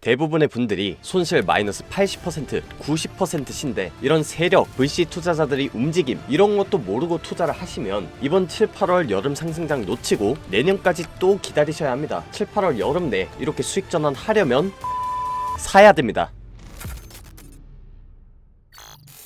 대부분의 분들이 손실 마이너스 80%, 90%신데 이런 세력, VC 투자자들이 움직임 이런 것도 모르고 투자를 하시면 이번 7, 8월 여름 상승장 놓치고 내년까지 또 기다리셔야 합니다. 7, 8월 여름 내 이렇게 수익 전환 하려면 사야 됩니다.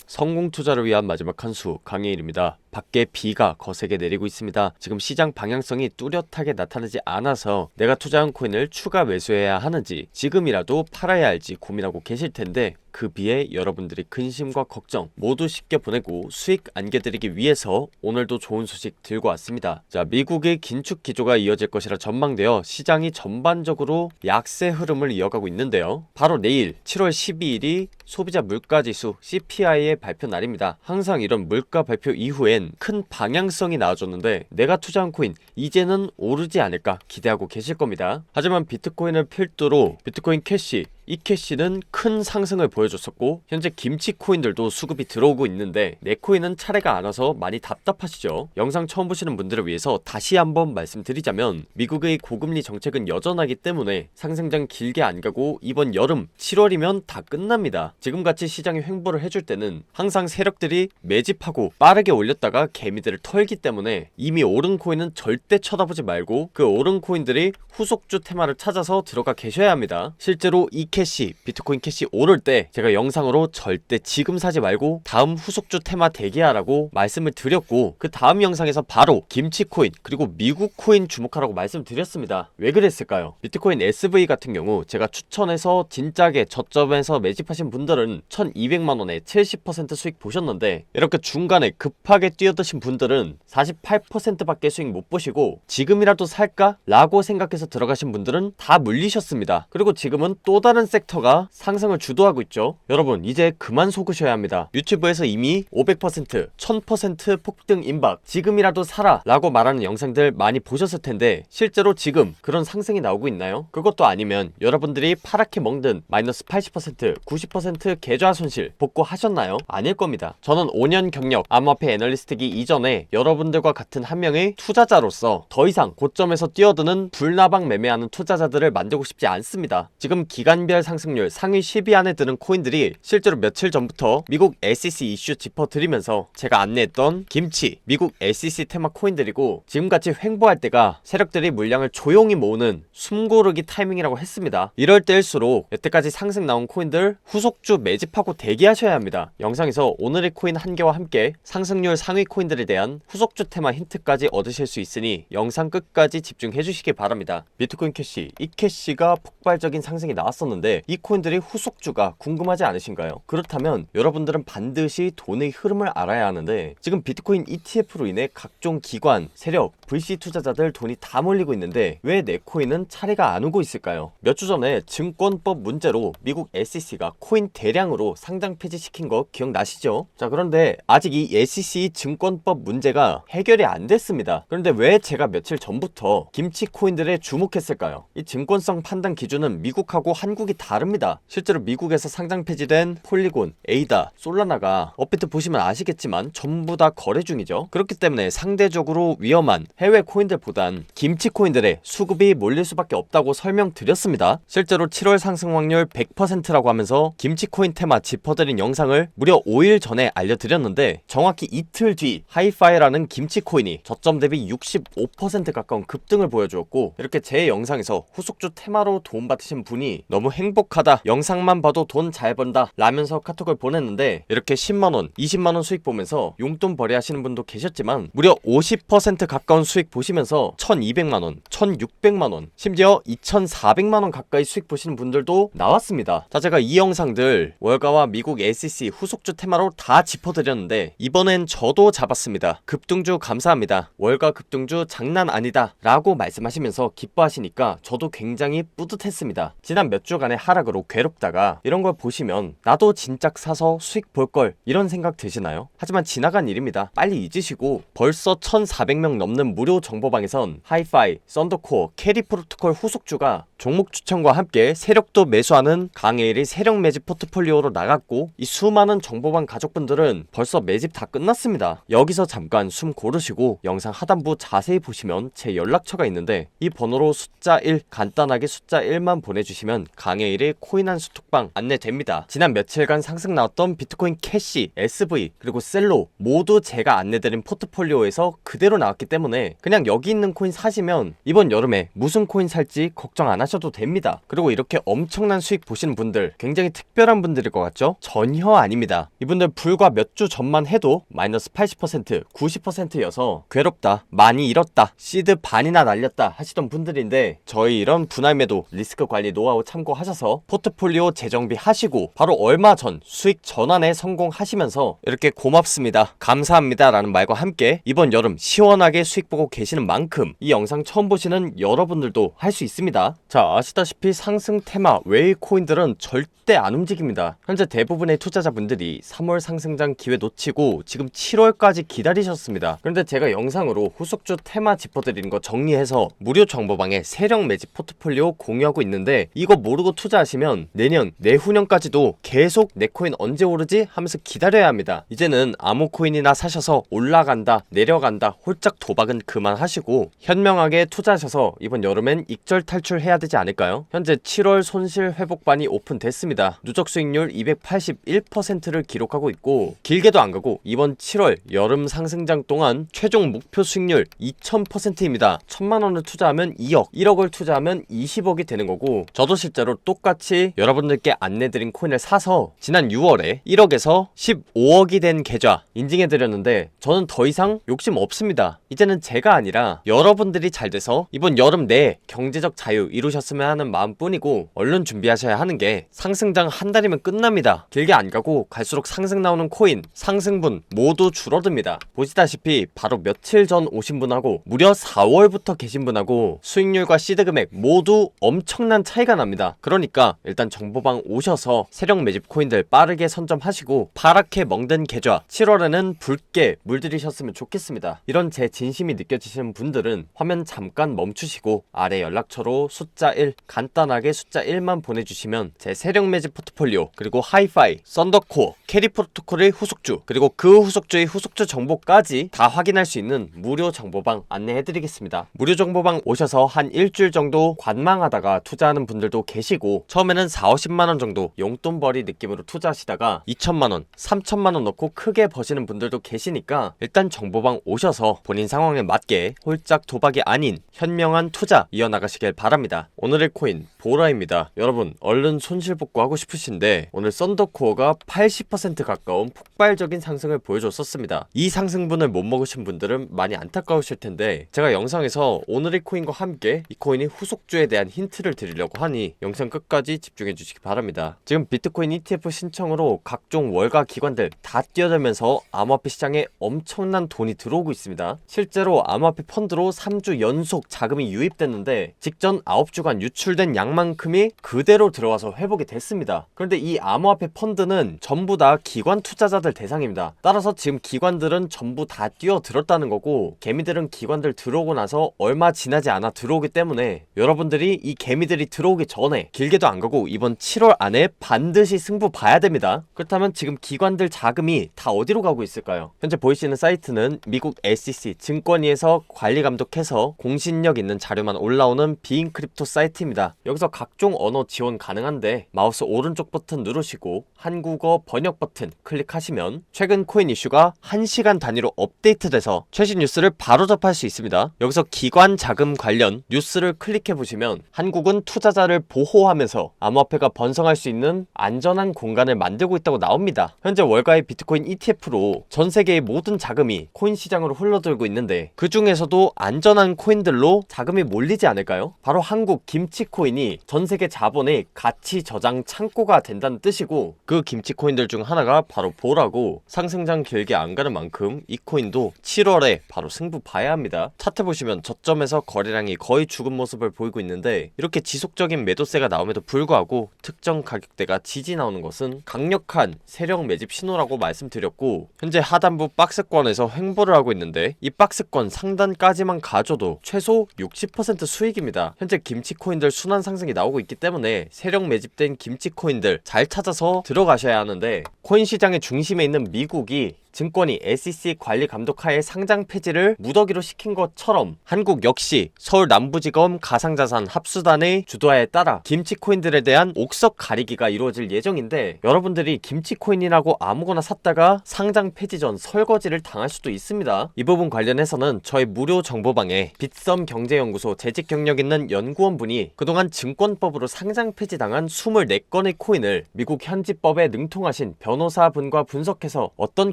성공 투자를 위한 마지막 한 수 강혜일입니다. 밖에 비가 거세게 내리고 있습니다. 지금 시장 방향성이 뚜렷하게 나타나지 않아서 내가 투자한 코인을 추가 매수해야 하는지 지금이라도 팔아야 할지 고민하고 계실 텐데 그 비에 여러분들이 근심과 걱정 모두 쉽게 보내고 수익 안겨드리기 위해서 오늘도 좋은 소식 들고 왔습니다. 자, 미국의 긴축 기조가 이어질 것이라 전망되어 시장이 전반적으로 약세 흐름을 이어가고 있는데요. 바로 내일 7월 12일이 소비자 물가 지수 CPI의 발표 날입니다. 항상 이런 물가 발표 이후엔 큰 방향성이 나와줬는데 내가 투자한 코인 이제는 오르지 않을까 기대하고 계실 겁니다. 하지만 비트코인을 필두로 비트코인 캐시 이 캐시는 큰 상승을 보여줬었고 현재 김치 코인들도 수급이 들어오고 있는데 내 코인은 차례가 안 와서 많이 답답하시죠? 영상 처음 보시는 분들을 위해서 다시 한번 말씀드리자면 미국의 고금리 정책은 여전하기 때문에 상승장 길게 안 가고 이번 여름 7월이면 다 끝납니다. 지금같이 시장이 횡보를 해줄 때는 항상 세력들이 매집하고 빠르게 올렸다가 개미들을 털기 때문에 이미 오른 코인은 절대 쳐다보지 말고 그 오른 코인들이 후속주 테마를 찾아서 들어가 계셔야 합니다. 실제로 이 캐시, 비트코인 캐시 오를 때 제가 영상으로 절대 지금 사지 말고 다음 후속주 테마 대기하라고 말씀을 드렸고 그 다음 영상에서 바로 김치 코인 그리고 미국 코인 주목하라고 말씀드렸습니다. 왜 그랬을까요? 비트코인 SV 같은 경우 제가 추천해서 진짜게 저점에서 매집하신 분들은 1200만 원에 70% 수익 보셨는데 이렇게 중간에 급하게 뛰어드신 분들은 48%밖에 수익 못 보시고 지금이라도 살까? 라고 생각해서 들어가신 분들은 다 물리셨습니다. 그리고 지금은 또 다른 섹터가 상승을 주도하고 있죠. 여러분 이제 그만 속으셔야 합니다. 유튜브에서 이미 500%, 1000% 폭등 임박 지금이라도 사라 라고 말하는 영상들 많이 보셨을 텐데 실제로 지금 그런 상승이 나오고 있나요? 그것도 아니면 여러분들이 파랗게 먹는 마이너스 80%, 90% 계좌 손실 복구하셨나요? 아닐 겁니다. 저는 5년 경력 암호화폐 애널리스트기 이전에 여러분들과 같은 한 명의 투자자로서 더 이상 고점에서 뛰어드는 불나방 매매하는 투자자들을 만들고 싶지 않습니다. 지금 기간별 상승률 상위 10위 안에 드는 코인들이 실제로 며칠 전부터 미국 SEC 이슈 짚어드리면서 제가 안내했던 김치, 미국 SEC 테마 코인들이고 지금같이 횡보할 때가 세력들이 물량을 조용히 모으는 숨고르기 타이밍이라고 했습니다. 이럴 때일수록 여태까지 상승 나온 코인들 후속주 매집하고 대기하셔야 합니다. 영상에서 오늘의 코인 한 개와 함께 상승률 상위 코인들에 대한 후속주 테마 힌트까지 얻으실 수 있으니 영상 끝까지 집중해 주시기 바랍니다. 비트코인 캐시, 이 캐시가 폭발적인 상승이 나왔었는데 이 코인들의 후속주가 궁금하지 않으신가요? 그렇다면 여러분들은 반드시 돈의 흐름을 알아야 하는데 지금 비트코인 ETF로 인해 각종 기관, 세력, VC 투자자들 돈이 다 몰리고 있는데 왜 내 코인은 차례가 안 오고 있을까요? 몇 주 전에 증권법 문제로 미국 SEC가 코인 대량으로 상장 폐지시킨 거 기억나시죠? 자 그런데 아직 이 SEC 증권법 문제가 해결이 안 됐습니다. 그런데 왜 제가 며칠 전부터 김치 코인들에 주목했을까요? 이 증권성 판단 기준은 미국하고 한국이 다릅니다. 실제로 미국에서 상장 폐지된 폴리곤, 에이다, 솔라나가 업비트 보시면 아시겠지만 전부 다 거래 중이죠. 그렇기 때문에 상대적으로 위험한 해외 코인들보단 김치 코인들의 수급이 몰릴 수밖에 없다고 설명드렸습니다. 실제로 7월 상승 확률 100%라고 하면서 김치 코인 테마 짚어드린 영상을 무려 5일 전에 알려드렸는데 정확히 이틀 뒤 하이파이라는 김치 코인이 저점 대비 65% 가까운 급등을 보여주었고 이렇게 제 영상에서 후속주 테마로 도움받으신 분이 너무 행복 하다. 영상만 봐도 돈 잘 번다. 라면서 카톡을 보냈는데 이렇게 10만원 20만원 수익 보면서 용돈 벌이 하시는 분도 계셨지만 무려 50% 가까운 수익 보시면서 1200만원 1600만원 심지어 2400만원 가까이 수익 보시는 분들도 나왔습니다. 자 제가 이 영상들 월가와 미국 SEC 후속주 테마로 다 짚어드렸는데 이번엔 저도 잡았습니다. 급등주 감사합니다. 월가 급등주 장난 아니다 라고 말씀하시면서 기뻐하시니까 저도 굉장히 뿌듯했습니다. 지난 몇주 간의 하락으로 괴롭다가 이런 걸 보시면 나도 진작 사서 수익 볼 걸 이런 생각 드시나요? 하지만 지나간 일입니다. 빨리 잊으시고 벌써 1,400명 넘는 무료 정보방에선 하이파이, 썬더코어, 캐리 프로토콜 후속주가 종목 추천과 함께 세력도 매수하는 강해일이 세력 매집 포트폴리오로 나갔고 이 수많은 정보방 가족분들은 벌써 매집 다 끝났습니다. 여기서 잠깐 숨 고르시고 영상 하단부 자세히 보시면 제 연락처가 있는데 이 번호로 숫자 1 간단하게 숫자 1만 보내주시면 강해일의 코인 한 수톡방 안내됩니다. 지난 며칠간 상승 나왔던 비트코인 캐시, SV 그리고 셀로 모두 제가 안내드린 포트폴리오에서 그대로 나왔기 때문에 그냥 여기 있는 코인 사시면 이번 여름에 무슨 코인 살지 걱정 안 하셔도 됩니다. 그리고 이렇게 엄청난 수익 보시는 분들 굉장히 특별한 분들일 것 같죠? 전혀 아닙니다. 이분들 불과 몇 주 전만 해도 마이너스 80%, 90%여서 괴롭다, 많이 잃었다, 시드 반이나 날렸다 하시던 분들인데 저희 이런 분할 매도 리스크 관리 노하우 참고하셔서 포트폴리오 재정비 하시고 바로 얼마 전 수익 전환에 성공하시면서 이렇게 고맙습니다, 감사합니다 라는 말과 함께 이번 여름 시원하게 수익 보고 계시는 만큼 이 영상 처음 보시는 여러분들도 할 수 있습니다. 자, 아시다시피 상승 테마 웨이 코인들은 절대 안 움직입니다. 현재 대부분의 투자자분들이 3월 상승장 기회 놓치고 지금 7월까지 기다리셨습니다. 그런데 제가 영상으로 후속주 테마 짚어드리는 거 정리해서 무료 정보방에 세력 매집 포트폴리오 공유하고 있는데 이거 모르고 투자하시면 내년, 내후년까지도 계속 내 코인 언제 오르지 하면서 기다려야 합니다. 이제는 아무 코인이나 사셔서 올라간다, 내려간다, 홀짝 도박은 그만하시고 현명하게 투자하셔서 이번 여름엔 익절 탈출해야 되지 않을까요? 현재 7월 손실 회복반이 오픈됐습니다. 누적 수익률 281%를 기록하고 있고 길게도 안 가고 이번 7월 여름 상승장 동안 최종 목표 수익률 2000%입니다. 1000만 원을 투자하면 2억, 1억을 투자하면 20억이 되는 거고 저도 실제로 똑같이 여러분들께 안내드린 코인을 사서 지난 6월에 1억에서 15억이 된 계좌 인증해 드렸는데 저는 더 이상 욕심 없습니다. 이제는 제가 아니라 여러분들이 잘 돼서 이번 여름 내에 경제적 자유 이루 셨으면 하는 마음뿐이고 얼른 준비하셔야 하는 게 상승장 한 달이면 끝납니다. 길게 안 가고 갈수록 상승 나오는 코인, 상승분 모두 줄어듭니다. 보시다시피 바로 며칠 전 오신 분하고 무려 4월부터 계신 분하고 수익률과 시드 금액 모두 엄청난 차이가 납니다. 그러니까 일단 정보방 오셔서 세력 매집 코인들 빠르게 선점하시고 파랗게 멍든 계좌 7월에는 붉게 물들이셨으면 좋겠습니다. 이런 제 진심이 느껴지시는 분들은 화면 잠깐 멈추시고 아래 연락처로 숫자 1 간단하게 숫자 1만 보내주시면 제 세력 매집 포트폴리오 그리고 하이파이, 썬더코어, 캐리 프로토콜의 후속주 그리고 그 후속주의 후속주 정보까지 다 확인할 수 있는 무료 정보방 안내해드리겠습니다. 무료 정보방 오셔서 한 일주일 정도 관망하다가 투자하는 분들도 계시고 처음에는 4, 50만 원 정도 용돈벌이 느낌으로 투자하시다가 2천만 원, 3천만 원 넣고 크게 버시는 분들도 계시니까 일단 정보방 오셔서 본인 상황에 맞게 홀짝 도박이 아닌 현명한 투자 이어나가시길 바랍니다. 오늘의 코인 보라입니다. 여러분 얼른 손실 복구 하고 싶으신데 오늘 썬더코어가 80% 가까운 폭발적인 상승을 보여줬었습니다. 이 상승분을 못 먹으신 분들은 많이 안타까우실 텐데 제가 영상에서 오늘의 코인과 함께 이 코인의 후속주에 대한 힌트를 드리려고 하니 영상 끝까지 집중해 주시기 바랍니다. 지금 비트코인 ETF 신청으로 각종 월가 기관들 다 뛰어들면서 암호화폐 시장에 엄청난 돈이 들어오고 있습니다. 실제로 암호화폐 펀드로 3주 연속 자금이 유입됐는데 직전 9주 간 유출된 양만큼이 그대로 들어와서 회복이 됐습니다. 그런데 이 암호화폐 펀드는 전부 다 기관 투자자들 대상입니다. 따라서 지금 기관들은 전부 다 뛰어들었다는 거고 개미들은 기관들 들어오고 나서 얼마 지나지 않아 들어오기 때문에 여러분들이 이 개미들이 들어오기 전에 길게도 안 가고 이번 7월 안에 반드시 승부 봐야 됩니다. 그렇다면 지금 기관들 자금이 다 어디로 가고 있을까요? 현재 보이시는 사이트는 미국 SEC 증권위에서 관리 감독해서 공신력 있는 자료만 올라오는 비인 크립토 사이트입니다. 여기서 각종 언어 지원 가능한데 마우스 오른쪽 버튼 누르시고 한국어 번역 버튼 클릭하시면 최근 코인 이슈가 1시간 단위로 업데이트돼서 최신 뉴스를 바로 접할 수 있습니다. 여기서 기관 자금 관련 뉴스를 클릭해 보시면 한국은 투자자를 보호하면서 암호화폐가 번성할 수 있는 안전한 공간을 만들고 있다고 나옵니다. 현재 월가의 비트코인 ETF로 전 세계의 모든 자금이 코인 시장으로 흘러들고 있는데 그 중에서도 안전한 코인들로 자금이 몰리지 않을까요? 바로 한국 김치 코인이 전 세계 자본의 가치 저장 창고가 된다는 뜻이고 그 김치 코인들 중 하나가 바로 보라고 상승장 길게 안 가는 만큼 이 코인도 7월에 바로 승부 봐야 합니다. 차트 보시면 저점에서 거래량이 거의 죽은 모습을 보이고 있는데 이렇게 지속적인 매도세가 나옴에도 불구하고 특정 가격대가 지지 나오는 것은 강력한 세력 매집 신호라고 말씀드렸고 현재 하단부 박스권에서 횡보를 하고 있는데 이 박스권 상단까지만 가져도 최소 60% 수익입니다. 현재 김치 김치 코인들 순환 상승이 나오고 있기 때문에 세력 매집된 김치 코인들 잘 찾아서 들어가셔야 하는데 코인 시장의 중심에 있는 미국이 증권이 SEC 관리 감독 하에 상장 폐지를 무더기로 시킨 것처럼 한국 역시 서울 남부지검 가상자산 합수단의 주도하에 따라 김치 코인들에 대한 옥석 가리기가 이루어질 예정인데 여러분들이 김치 코인이라고 아무거나 샀다가 상장 폐지 전 설거지를 당할 수도 있습니다. 이 부분 관련해서는 저희 무료 정보방에 빗썸 경제연구소 재직 경력 있는 연구원분이 그동안 증권법으로 상장 폐지 당한 24건의 코인을 미국 현지법에 능통하신 변호사분과 분석해서 어떤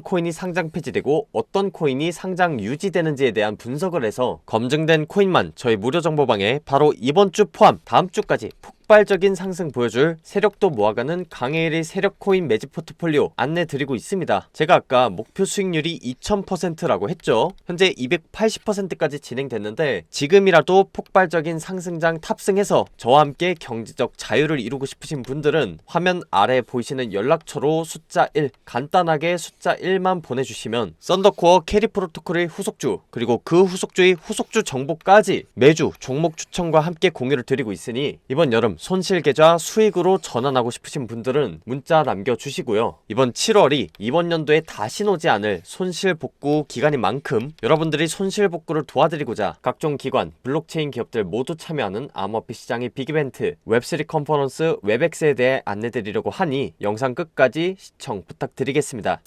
코인이 상장 폐지되고 어떤 코인이 상장 유지되는지에 대한 분석을 해서 검증된 코인만 저희 무료 정보방에 바로 이번 주 포함 다음 주까지 폭발적인 상승 보여줄 세력도 모아가는 강해일의 세력 코인 매집 포트폴리오 안내 드리고 있습니다. 제가 아까 목표 수익률이 2000%라고 했죠. 현재 280%까지 진행됐는데 지금이라도 폭발적인 상승장 탑승해서 저와 함께 경제적 자유를 이루고 싶으신 분들은 화면 아래 보이시는 연락처로 숫자 1 간단하게 숫자 1만 보내주시면 썬더코어 캐리 프로토콜의 후속주 그리고 그 후속주의 후속주 정보까지 매주 종목 추천과 함께 공유를 드리고 있으니 이번 여름 손실 계좌 수익으로 전환하고 싶으신 분들은 문자 남겨주시고요. 이번 7월이 이번 연도에 다시 오지 않을 손실 복구 기간인 만큼 여러분들이 손실 복구를 도와드리고자 각종 기관, 블록체인 기업들 모두 참여하는 암호화폐 시장의 빅이벤트 웹3 컨퍼런스 웹엑스에 대해 안내드리려고 하니 영상 끝까지 시청 부탁드리겠습니다.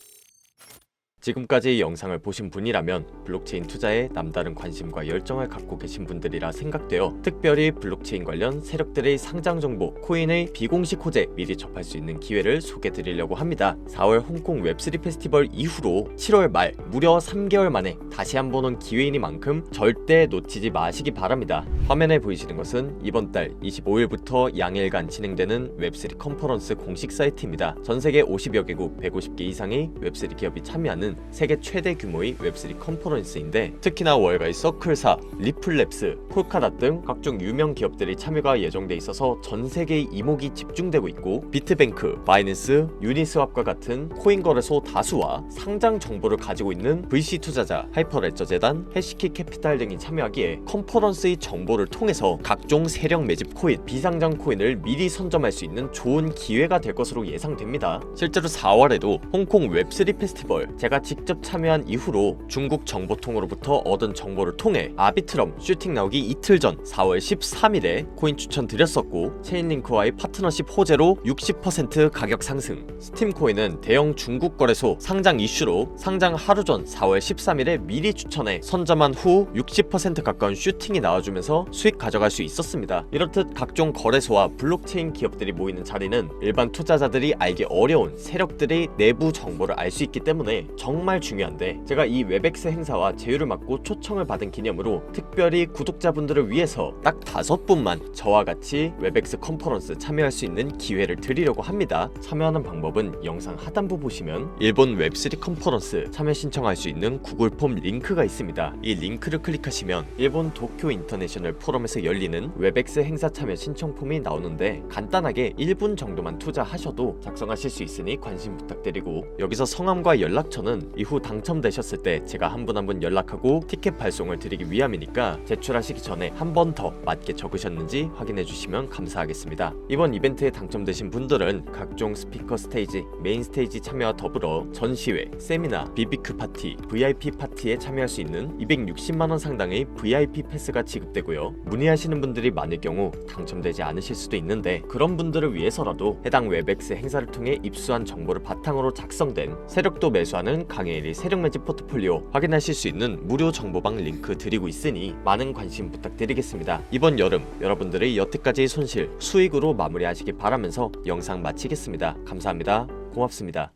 지금까지 이 영상을 보신 분이라면 블록체인 투자에 남다른 관심과 열정을 갖고 계신 분들이라 생각되어 특별히 블록체인 관련 세력들의 상장 정보, 코인의 비공식 호재 미리 접할 수 있는 기회를 소개해 드리려고 합니다. 4월 홍콩 웹3 페스티벌 이후로 7월 말 무려 3개월 만에 다시 한번 온 기회이니만큼 절대 놓치지 마시기 바랍니다. 화면에 보이시는 것은 이번 달 25일부터 양일간 진행되는 웹3 컨퍼런스 공식 사이트입니다. 전 세계 50여 개국 150개 이상의 웹3 기업이 참여하는 세계 최대 규모의 웹3 컨퍼런스인데 특히나 월가의 서클사, 리플랩스, 폴카닷 등 각종 유명 기업들이 참여가 예정돼 있어서 전 세계의 이목이 집중되고 있고 비트뱅크, 바이낸스, 유니스왑과 같은 코인 거래소 다수와 상장 정보를 가지고 있는 VC 투자자, 하이퍼레저 재단, 해시키 캐피탈 등이 참여하기에 컨퍼런스의 정보를 통해서 각종 세력 매집 코인, 비상장 코인을 미리 선점할 수 있는 좋은 기회가 될 것으로 예상됩니다. 실제로 4월에도 홍콩 웹3 페스티벌 제가 직접 참여한 이후로 중국 정보통으로부터 얻은 정보를 통해 아비트럼 슈팅 나오기 이틀 전 4월 13일에 코인 추천 드렸었고 체인링크와의 파트너십 호재로 60% 가격 상승 스팀 코인은 대형 중국 거래소 상장 이슈로 상장 하루 전 4월 13일에 미리 추천해 선점한 후 60% 가까운 슈팅이 나와주면서 수익 가져갈 수 있었습니다. 이렇듯 각종 거래소와 블록체인 기업들이 모이는 자리는 일반 투자자들이 알기 어려운 세력들의 내부 정보를 알 수 있기 때문에 정말 중요한데 제가 이 웹엑스 행사와 제휴를 맡고 초청을 받은 기념으로 특별히 구독자분들을 위해서 딱 다섯 분만 저와 같이 웹엑스 컨퍼런스 참여할 수 있는 기회를 드리려고 합니다. 참여하는 방법은 영상 하단부 보시면 일본 웹3 컨퍼런스 참여 신청할 수 있는 구글 폼 링크가 있습니다. 이 링크를 클릭하시면 일본 도쿄 인터내셔널 포럼에서 열리는 웹엑스 행사 참여 신청 폼이 나오는데 간단하게 1분 정도만 투자하셔도 작성하실 수 있으니 관심 부탁드리고 여기서 성함과 연락처는 이후 당첨되셨을 때 제가 한 분 한 분 연락하고 티켓 발송을 드리기 위함이니까 제출하시기 전에 한 번 더 맞게 적으셨는지 확인해 주시면 감사하겠습니다. 이번 이벤트에 당첨되신 분들은 각종 스피커 스테이지, 메인 스테이지 참여와 더불어 전시회, 세미나, 비비큐 파티, VIP 파티에 참여할 수 있는 260만 원 상당의 VIP 패스가 지급되고요. 문의하시는 분들이 많을 경우 당첨되지 않으실 수도 있는데 그런 분들을 위해서라도 해당 웹엑스 행사를 통해 입수한 정보를 바탕으로 작성된 세력도 매수하는 강혜일의 세력 매집 포트폴리오 확인하실 수 있는 무료 정보방 링크 드리고 있으니 많은 관심 부탁드리겠습니다. 이번 여름 여러분들의 여태까지의 손실 수익으로 마무리하시기 바라면서 영상 마치겠습니다. 감사합니다. 고맙습니다.